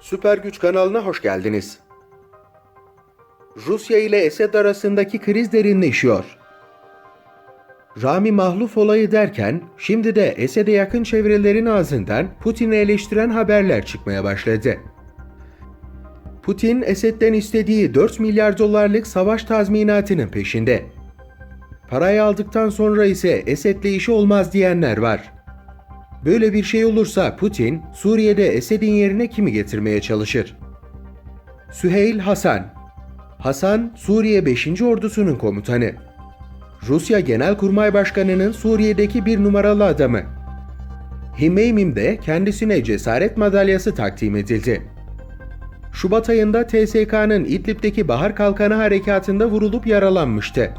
Süper Güç kanalına hoş geldiniz. Rusya ile Esed arasındaki kriz derinleşiyor. Rami Mahluf olayı derken şimdi de Esed'e yakın çevrelerin ağzından Putin'i eleştiren haberler çıkmaya başladı. Putin, Esed'den istediği 4 milyar dolarlık savaş tazminatının peşinde. Parayı aldıktan sonra ise Esed'le işi olmaz diyenler var. Böyle bir şey olursa Putin, Suriye'de Esed'in yerine kimi getirmeye çalışır? Süheyl Hasan Hasan, Suriye 5. Ordusu'nun komutanı. Rusya Genelkurmay Başkanı'nın Suriye'deki bir numaralı adamı. Himeymim'de kendisine cesaret madalyası takdim edildi. Şubat ayında TSK'nın İdlib'deki Bahar Kalkanı harekatında vurulup yaralanmıştı.